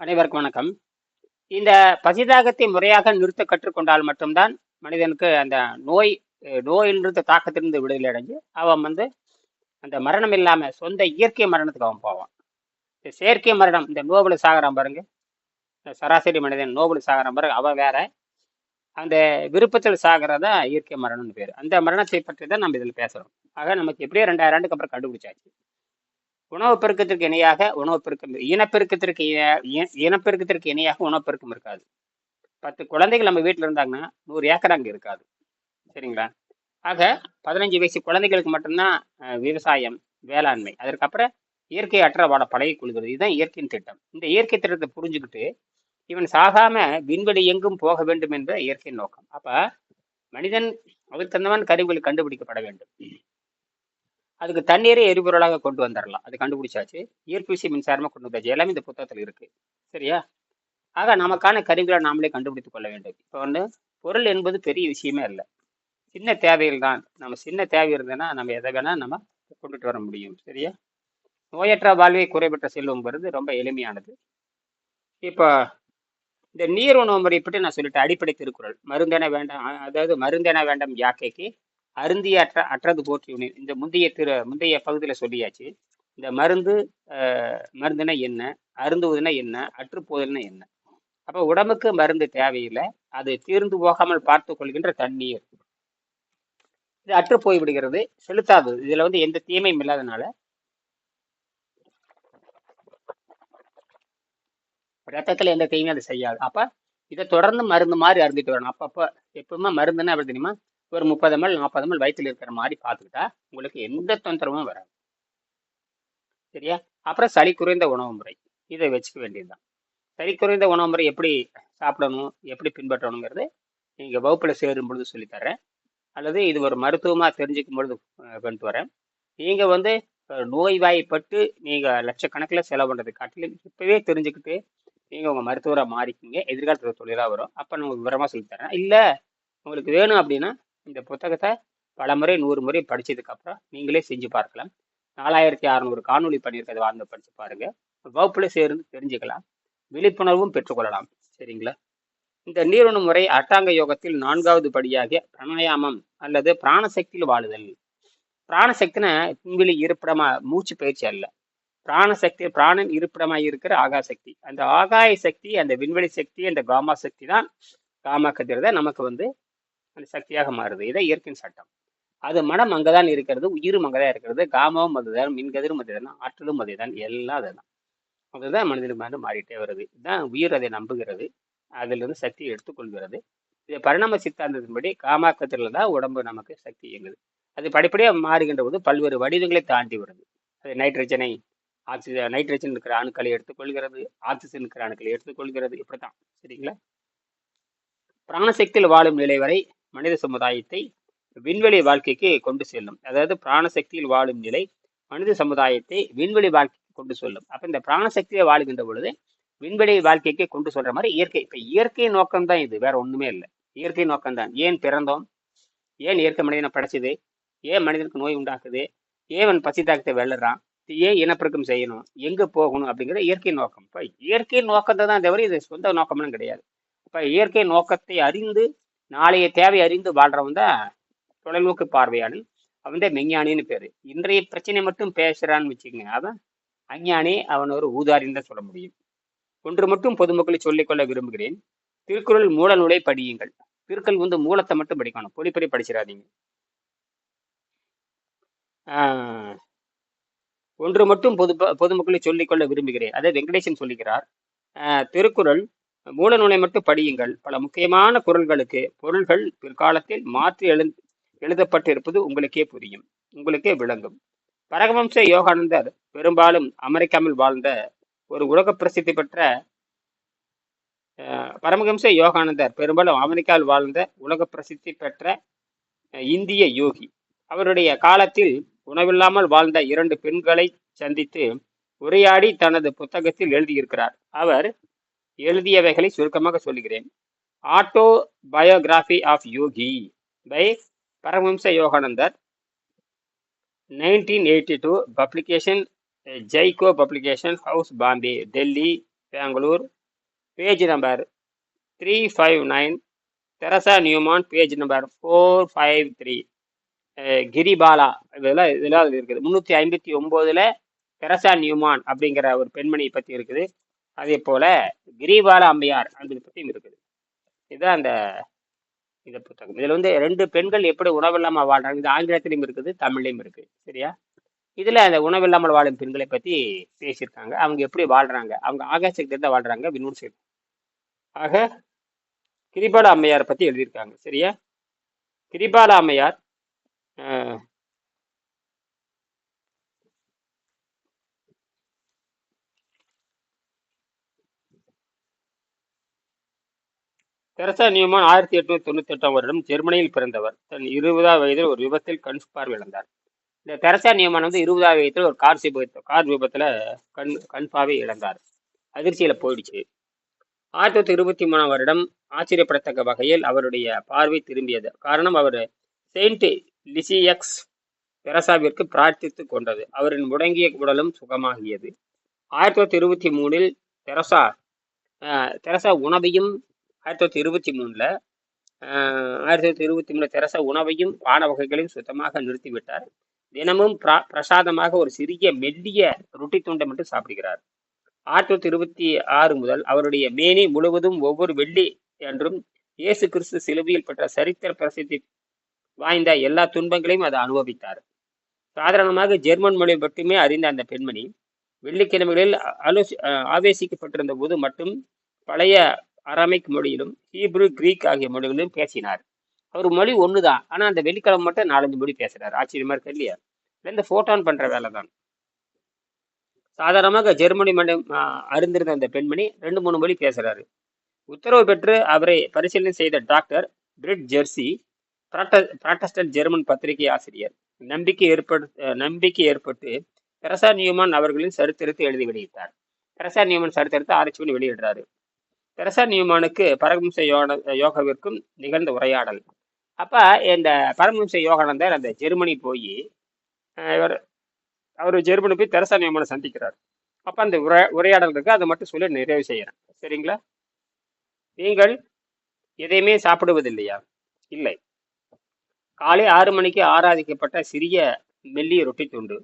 அனைவருக்கும் வணக்கம். இந்த பசிதாகத்தை முறையாக நிறுத்த கற்றுக்கொண்டால் மட்டும்தான் மனிதனுக்கு அந்த நோய் அஹ் நோயிலிருந்து தாக்கத்திலிருந்து விடுதலை அடைஞ்சு அவன் வந்து அந்த மரணம் இல்லாமல் சொந்த இயற்கை மரணத்துக்கு அவன் போவான். இந்த செயற்கை மரணம் இந்த நோபல் சாகரம் பாருங்க. இந்த சராசரி மனிதன் நோபல் சாகரம் பாருங்க அவன் வேற. அந்த விருப்பத்தில் சாகிறதா இயற்கை மரணம்னு பேர். அந்த மரணத்தை பற்றி தான் நம்ம இதில் பேசுகிறோம் ஆக நமக்கு எப்படியோ ரெண்டாயிரம் ஆண்டுக்கு அப்புறம் கண்டுபிடிச்சாச்சு. உணவு பெருக்கத்திற்கு இணையாக உணவு பெருக்கம் இனப்பெருக்கத்திற்கு இ- இனப்பெருக்கத்திற்கு இணையாக உணவு பெருக்கம் இருக்காது. பத்து குழந்தைகள் நம்ம வீட்டில் இருந்தாங்கன்னா நூறு ஏக்கர் அங்கே இருக்காது. சரிங்களா? ஆக பதினஞ்சு வயசு குழந்தைகளுக்கு மட்டும்தான் விவசாயம் வேளாண்மை. அதற்கப்புறம் இயற்கை அற்ற வாழ பழகி கொள்கிறது இதுதான் இயற்கையின் திட்டம். இந்த இயற்கை திட்டத்தை புரிஞ்சுக்கிட்டு இவன் சாகாம விண்வெளி எங்கும் போக வேண்டும் என்ற இயற்கை நோக்கம். அப்ப மனிதன் அதற்கு தந்தவன் கருவிகள் கண்டுபிடிக்கப்பட வேண்டும். அதுக்கு தண்ணீரை எரிபொருளாக கொண்டு வந்துடலாம் அது கண்டுபிடிச்சாச்சு. ஈர்ப்புவிசை மின்சாரமாக கொண்டு வந்தாச்சு. எல்லாமே இந்த புத்தகத்தில் இருக்கு. சரியா? ஆக நமக்கான கருவிகளை நாமளே கண்டுபிடித்துக் கொள்ள வேண்டும். இப்போ வந்து பொருள் என்பது பெரிய விஷயமே இல்லை சின்ன தேவைகள் தான் நம்ம சின்ன தேவை இருந்ததுன்னா நம்ம எதை வேணால் நம்ம கொண்டுட்டு வர முடியும். சரியா? நோயற்ற வாழ்வை குறைபெற்ற செல்வங்கிறது ரொம்ப எளிமையானது. இப்போ இந்த நீர் உணவு முறை பற்றி நான் சொல்லிட்டேன். அடிப்படை திருக்குறள். மருந்தென வேண்டாம். அதாவது மருந்தென வேண்டாம் யாக்கைக்கு அருந்திய அற்ற அற்றது போற்றி இந்த முந்தைய திரு முந்தைய பகுதியில் சொல்லியாச்சு. இந்த மருந்து மருந்துனா என்ன அருந்துவதுனா என்ன அற்றுப்போதல்னா என்ன? அப்போ உடம்புக்கு மருந்து தேவையில்லை அது தீர்ந்து போகாமல் பார்த்து கொள்கின்ற தண்ணீர். இது அற்று போய் விடுகிறது செலுத்தாது. இதில் வந்து எந்த தீமையும் இல்லாதனால. ரத்தத்தில் எந்த தீமையும் அது செய்யாது. அப்போ இதை தொடர்ந்து மருந்து மாதிரி அருந்திட்டு வரணும். அப்பப்போ எப்பவுமே மருந்துன்னா எப்படி தெரியுமா? ஒரு முப்பது எம்எல் நாற்பது எம்எல் வயிற்றில் இருக்கிற மாதிரி பார்த்துக்கிட்டா உங்களுக்கு எந்த தொந்தரவும் வராது. சரியா? அப்புறம் சளி குறைந்த உணவு முறை. இதை வச்சுக்க வேண்டியதுதான். சளி குறைந்த உணவு முறை எப்படி சாப்பிடணும் எப்படி பின்பற்றணுங்கிறது நீங்கள் வகுப்பில் சேரும் பொழுது சொல்லித்தரேன் அல்லது இது ஒரு மருத்துவமாக தெரிஞ்சுக்கும் பொழுது கொண்டு வரேன். நீங்கள் வந்து நோய்வாய்ப்பட்டு நீங்கள் லட்சக்கணக்கில் செலவு பண்ணுறது காட்டிலும் இப்போவே தெரிஞ்சுக்கிட்டு நீங்கள் உங்கள் மருத்துவரை மாறிக்கிங்க. எதிர்காலத்தில் தொழிலாக வரும். அப்போ நான் உங்களுக்கு விவரமா சொல்லித்தரேன் இல்லை உங்களுக்கு வேணும் அப்படின்னா இந்த புத்தகத்தை பல முறை நூறு முறை படித்ததுக்கப்புறம் நீங்களே செஞ்சு பார்க்கலாம். நாலாயிரத்தி அறநூறு காணொளி பண்ணியிருக்கிறது வாழ்ந்து படித்து பாருங்க. வகுப்புல சேர்ந்து தெரிஞ்சுக்கலாம். விழிப்புணர்வும் பெற்றுக்கொள்ளலாம். சரிங்களா? இந்த நீரணு முறை அட்டாங்க யோகத்தில் நான்காவது படியாகிய பிராணாயாமம் அல்லது பிராணசக்தியில் வாழுதல். பிராணசக்தினா விண்வெளி இருப்பிடமா மூச்சு பயிற்சி அல்ல. பிராணசக்தி பிராணன் இருப்பிடமாக இருக்கிற ஆகாய சக்தி அந்த ஆகாய சக்தி அந்த விண்வெளி சக்தி அந்த காமா சக்தி தான் காமா கதிரத நமக்கு வந்து சக்தியாக மாறுது. இதை இயற்கையின் சட்டம். அது மனம் அங்கதான் இருக்கிறது உயிரும் அங்கதான் இருக்கிறது காமாவும் அதுதான் மின்கதிரும் அதுதான் ஆற்றலும் அதுதான் எல்லாம் அதுதான். அதுதான் மனிதனுக்கு வந்து மாறிட்டே வருது. இதுதான் உயிர் அதை நம்புகிறது அதிலிருந்து சக்தியை எடுத்துக்கொள்கிறது. இது பரிணாம சித்தாந்தத்தின்படி காமாக்கத்தில் தான் உடம்பு நமக்கு சக்தி இயங்குது. அது படிப்படியாக மாறுகின்ற போது பல்வேறு வடிவங்களை தாண்டி வருது. அது நைட்ரஜனை ஆக்சிஜன் நைட்ரஜன் இருக்கிற அணுக்களை எடுத்துக்கொள்கிறது ஆக்சிஜன் இருக்கிற அணுக்களை எடுத்துக்கொள்கிறது இப்படித்தான். சரிங்களா? பிராணசக்தியில் வாழும் நிலை வரை மனித சமுதாயத்தை விண்வெளி வாழ்க்கைக்கு கொண்டு செல்லும். அதாவது பிராணசக்தியில் வாழும் நிலை மனித சமுதாயத்தை விண்வெளி வாழ்க்கைக்கு கொண்டு செல்லும். அப்ப இந்த பிராணசக்தியை வாழுகின்ற பொழுது விண்வெளி வாழ்க்கைக்கு கொண்டு சொல்ற மாதிரி இயற்கை. இப்ப இயற்கை நோக்கம் தான் இது வேற ஒண்ணுமே இல்லை. இயற்கை நோக்கம் தான் ஏன் பிறந்தோம்? ஏன் இயற்கை மனிதனை படைச்சது? ஏன் மனிதனுக்கு நோய் உண்டாக்குது? ஏன் பசி தாக்கத்தை வெள்ளறான் ஏன் இனப்பெருக்கம் செய்யணும்? எங்க போகணும்? அப்படிங்கிற இயற்கை நோக்கம். இப்ப இயற்கை நோக்கத்தை தான் தவிர இது சொந்த நோக்கம்னு கிடையாது. இப்ப இயற்கை நோக்கத்தை அறிந்து நாளைய தேவை அறிந்து வாழ்றவன் தான் தொலைநோக்கு பார்வையாளன். அவன் தான் மெஞ்ஞானின்னு பேர். இன்றைய பிரச்சனை மட்டும் பேசுறான்னு வச்சுக்கோங்க. அவன் அஞ்ஞானி அவன் ஒரு ஊதாரின்னு தான் சொல்ல முடியும். ஒன்று மட்டும் பொதுமக்களை சொல்லிக்கொள்ள விரும்புகிறேன். திருக்குறள் மூல நூலை படியுங்கள். திருக்குறள் வந்து மூலத்தை மட்டும் படிக்கணும். பொடிப்படி படிச்சிடாதீங்க. ஒன்று மட்டும் பொது பொதுமக்களை சொல்லிக்கொள்ள விரும்புகிறேன். அதை வெங்கடேசன் சொல்லுகிறார் திருக்குறள் மூல நூலை மட்டும் படியுங்கள். பல முக்கியமான குரல்களுக்கு பொருள்கள் பிற்காலத்தில் மாற்றி எழு எழுதப்பட்டிருப்பது உங்களுக்கே புரியும். உங்களுக்கே விளங்கும். பரகவம்ச யோகானந்தர் பெரும்பாலும் அமெரிக்காவில் வாழ்ந்த ஒரு உலக பிரசித்தி பெற்ற பரமஹம்ச யோகானந்தர் பெரும்பாலும் அமெரிக்காவில் வாழ்ந்த உலக பிரசித்தி பெற்ற இந்திய யோகி. அவருடைய காலத்தில் உணவில்லாமல் வாழ்ந்த இரண்டு பெண்களை சந்தித்து உரையாடி தனது புத்தகத்தில் எழுதியிருக்கிறார். அவர் எழுதியவைகளை சுருக்கமாக சொல்லுகிறேன். Autobiography of yogi by Paramahansa Yogananda nineteen eighty two publication Jaico publication house Bombay Delhi Bangalore page number three five nine Teresa Neumann page number four five three Giribala இதெல்லாம் இதெல்லாம் இருக்குது. முந்நூற்றி ஐம்பத்தி ஒம்போதில் தெரசா நியூமான் அப்படிங்கிற ஒரு பெண்மணியை பற்றி இருக்குது. அதே போல் கிரிபால அம்மையார் அந்த பற்றியும் இருக்குது. இதுதான் அந்த இந்த புத்தகம். இதில் வந்து ரெண்டு பெண்கள் எப்படி உணவில்லாமல் வாழ்றாங்க? இது ஆங்கிலத்திலையும் இருக்குது தமிழ்லையும் இருக்குது. சரியா? இதில் அந்த உணவில்லாமல் வாழும் பெண்களை பற்றி பேசியிருக்காங்க. அவங்க எப்படி வாழ்றாங்க? அவங்க ஆகாசத்துக்கு தான் வாழ்றாங்க வினோட் சேது. ஆக கிரிபால அம்மையார் பற்றி எழுதியிருக்காங்க. சரியா? கிரிபால அம்மையார் தெரசா நியூமான் ஆயிரத்தி எட்நூத்தி தொண்ணூத்தி எட்டாம் வருடம் ஜெர்மனியில் பிறந்தவர். தன் இருபதாம் வயதில் ஒரு விபத்தில் கண் பார்வை இழந்தார். இந்த தெரசா நியூமான் வந்து இருபதாம் வயதில் ஒரு கார் விபத்து கார் விபத்துல கண் கண் பார்வை இழந்தார். அதிர்ச்சியில போயிடுச்சு. ஆயிரத்தி தொள்ளாயிரத்தி இருபத்தி மூணாம் வருடம் ஆச்சரியப்படத்தக்க வகையில் அவருடைய பார்வை திரும்பியது. காரணம் அவர் செயின்ட் லிசியக்ஸ் தெரசாவிற்கு பிரார்த்தித்து கொண்டது. அவரின் முடங்கிய உடலும் சுகமாகியது. ஆயிரத்தி தொள்ளாயிரத்தி இருபத்தி மூணில் தெரசா தெரசா உணவையும் ஆயிரத்தி தொள்ளாயிரத்தி இருபத்தி மூணில் ஆயிரத்தி தொள்ளாயிரத்தி இருபத்தி மூணு தெரசா உணவையும் பான வகைகளையும் சுத்தமாக நிறுத்திவிட்டார். தினமும் பிரா பிரசாதமாக ஒரு சிறிய மெல்லிய ரொட்டி துண்டை மட்டும் சாப்பிடுகிறார். ஆயிரத்தி தொள்ளாயிரத்தி இருபத்தி ஆறு முதல் அவருடைய மேனி முழுவதும் ஒவ்வொரு வெள்ளி என்றும் இயேசு கிறிஸ்து சிலுவையில் பெற்ற சரித்திர பிரசித்தி வாய்ந்த எல்லா துன்பங்களையும் அதை அனுபவித்தார். சாதாரணமாக ஜெர்மன் மொழி மட்டுமே அறிந்த அந்த பெண்மணி வெள்ளிக்கிழமைகளில் அலோசி ஆவேசிக்கப்பட்டிருந்த போது மட்டும் பழைய அரமிக் மொழியிலும் ஹீப்ரு கிரீக் ஆகிய மொழிகளிலும் பேசினார். அவர் மொழி ஒன்று தான் ஆனால் அந்த வெள்ளிக்கிழமை மட்டும் நாலஞ்சு மொழி பேசுகிறார் ஆச்சரியமா இருக்கு இல்லையா? இந்த ஃபோட்டான் பண்ற வேலை தான் சாதாரணமாக ஜெர்மனி மண்டம் அறிந்திருந்த அந்த பெண்மணி ரெண்டு மூணு மொழி பேசுறாரு. உத்தரவு பெற்று அவரை பரிசீலனை செய்த டாக்டர் பிரிட் ஜெர்சி பிராட்ட- பிராட்டஸ்டன்ட் ஜெர்மன் பத்திரிகை ஆசிரியர். நம்பிக்கை ஏற்படு நம்பிக்கை ஏற்பட்டு தெரசா நியூமான் அவர்களின் சரித்திரத்தை எழுதி வெளியிட்டார். தெரசா நியூமன் சரித்திரத்தை ஆராய்ச்சி பண்ணி வெளியிடுறாரு. தெரசா நியூமானுக்கு பரமஹம்ச யோக யோகாவிற்கும் நிகழ்ந்த உரையாடல். அப்போ இந்த பரமஹம்ச யோகானந்தர் அந்த ஜெர்மனி போய் இவர் அவர் ஜெர்மனி போய் தெரசா நியூமானை சந்திக்கிறார். அப்போ அந்த உரை உரையாடல் இருக்கு அதை மட்டும் சொல்லி நிறைவு செய்கிறேன் சரிங்களா? நீங்கள் எதையுமே சாப்பிடுவதில்லையா? இல்லை. காலை ஆறு மணிக்கு ஆராதிக்கப்பட்ட சிறிய மெல்லிய ரொட்டி துண்டு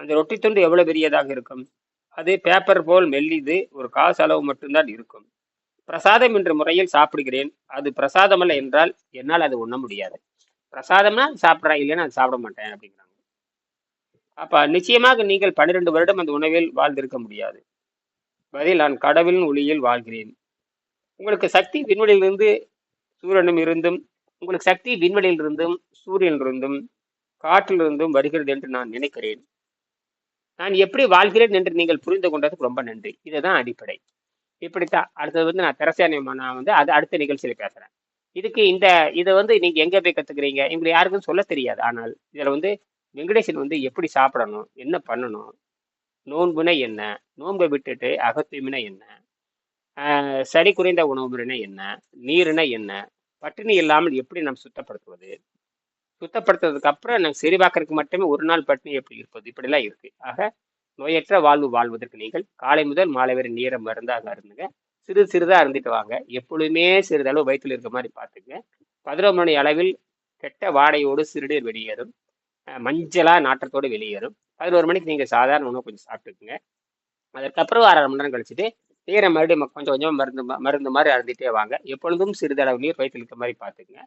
அந்த ரொட்டி துண்டு எவ்வளோ பெரியதாக இருக்கும்? அது பேப்பர் போல் மெல்லிது ஒரு காசு அளவு மட்டும்தான் இருக்கும். பிரசாதம் என்ற முறையில் சாப்பிடுகிறேன். அது பிரசாதம் அல்ல என்றால் என்னால் அது உண்ண முடியாது. பிரசாதம்னா சாப்பிட்றேன் இல்லைன்னா அது சாப்பிட மாட்டேன் அப்படிங்கிறாங்க. அப்ப நிச்சயமாக நீங்கள் பன்னிரெண்டு வருடம் அந்த உணவில் வாழ்ந்திருக்க முடியாது. பதில் நான் கடவுளின் ஒளியில் வாழ்கிறேன். உங்களுக்கு சக்தி விண்வெளியிலிருந்து சூரியனும் இருந்தும் உங்களுக்கு சக்தி விண்வெளியிலிருந்தும் சூரியனிலிருந்தும் காற்றிலிருந்தும் வருகிறது என்று நான் நினைக்கிறேன். நான் எப்படி வாழ்கிறேன் என்று நீங்கள் புரிந்து கொண்டதுக்கு ரொம்ப நன்றி. இதுதான் அடிப்படை. இப்படித்தான். அடுத்தது வந்து நான் தெரசியானியம்மா நான் வந்து அது அடுத்த நிகழ்ச்சியில் பேசுறேன். இதுக்கு இந்த இதை வந்து நீங்க எங்க போய் கத்துக்கிறீங்க? எங்களை யாருக்கும் சொல்ல தெரியாது. ஆனால் இதுல வந்து வெங்கடேசன் வந்து எப்படி சாப்பிடணும்? என்ன பண்ணணும்? நோன்புனா என்ன? நோன்பை விட்டுட்டு அகத்தூய்மைனா என்ன? சளி குறைந்த உணவு முறைனா என்ன? நீருனா என்ன? பட்டினி இல்லாமல் எப்படி நாம் சுத்தப்படுத்துவது? சுத்தப்படுத்துறதுக்கு அப்புறம் நாங்கள் சரிபாக்கிறதுக்கு மட்டுமே ஒரு நாள் பட்டினி எப்படி இருப்பது. இப்படிலாம் இருக்கு. ஆக நோயற்ற வாழ்வு வாழ்வதற்கு நீங்கள் காலை முதல் மாலை வரை நீரை மருந்தாக இருந்துங்க சிறு சிறிதாக இருந்துட்டு வாங்க. எப்பொழுதுமே சிறிதளவு வயிற்றில் இருக்க மாதிரி பார்த்துங்க பதினோரு மணி அளவில் கெட்ட வாடையோடு சிறுநீர் வெளியேறும். மஞ்சளாக நாற்றத்தோடு வெளியேறும். பதினோரு மணிக்கு நீங்கள் சாதாரண உணவு கொஞ்சம் சாப்பிட்டுக்குங்க. அதற்கப்புறம் அரை மணி நேரம் கழிச்சுட்டு நீரை மறுபடியும் கொஞ்சம் கொஞ்சம் மருந்து ம- மருந்து மாதிரி அருந்திட்டே வாங்க. எப்பொழுதும் சிறிதளவு நீர் வயிற்றில் இருக்க மாதிரி பார்த்துக்குங்க.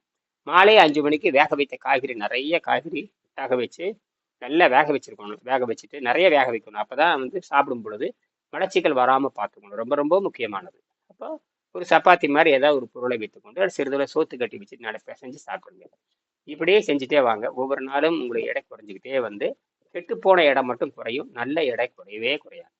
மாலை அஞ்சு மணிக்கு வேக வைத்த காய்கறி நிறைய காய்கறி வேக வச்சு நல்லா வேக வச்சிருக்கணும். வேக வச்சுட்டு நிறைய வேக வைக்கணும். அப்போ தான் வந்து சாப்பிடும் பொழுது மலச்சிக்கல் வராமல் பார்த்துக்கணும். ரொம்ப ரொம்ப முக்கியமானது. அப்போ ஒரு சப்பாத்தி மாதிரி ஏதாவது ஒரு பொருளை வைத்துக்கொண்டு அது சிறிதளவு சோத்து கட்டி வச்சு நல்லா பிசைஞ்சு சாப்பிடுங்க. இப்படியே செஞ்சுட்டே வாங்க. ஒவ்வொரு நாளும் உங்களுக்கு எடை குறைஞ்சிக்கிட்டே வந்து கெட்டு போன இடம் மட்டும் குறையும். நல்ல எடை குறையவே குறையாது.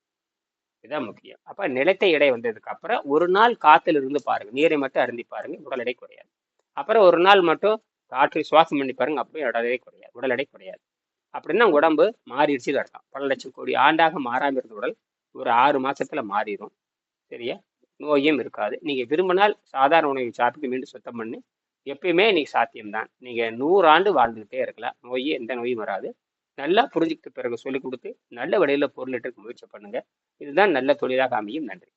இதுதான் முக்கியம். அப்போ நிலைத்த எடை வந்ததுக்கு அப்புறம் ஒரு நாள் காத்துல இருந்து பாருங்க. நீரை மட்டும் அருந்தி பாருங்க. உடல் எடை குறையாது. அப்புறம் ஒரு நாள் மட்டும் காற்று சுவாசம் பண்ணி பாருங்க. அப்பயும் உடல் எடை குறையாது. உடல் எடை குறையாது. அப்படின்னா உடம்பு மாறிடுச்சு அர்த்தம். பல லட்சம் கோடி ஆண்டாக மாறாமல் இருந்த உடல் ஒரு ஆறு மாசத்துல மாறிடும். சரியா? நோயும் இருக்காது. நீங்க விரும்பினால் சாதாரண உணவை சாப்பிட்டு மீண்டும் சுத்தம் பண்ணி. எப்பயுமே இன்னைக்கு சாத்தியம்தான். நீங்க நூறாண்டு வாழ்ந்துகிட்டே இருக்கலாம். நோயே எந்த நோயும் வராது. நல்லா புரிஞ்சுக்கிட்ட பிறகு சொல்லிக் கொடுத்து நல்ல வழியில பொருளிட்டு முயற்சி பண்ணுங்க. இதுதான் நல்ல தொழிலாக அமையும். நன்றி.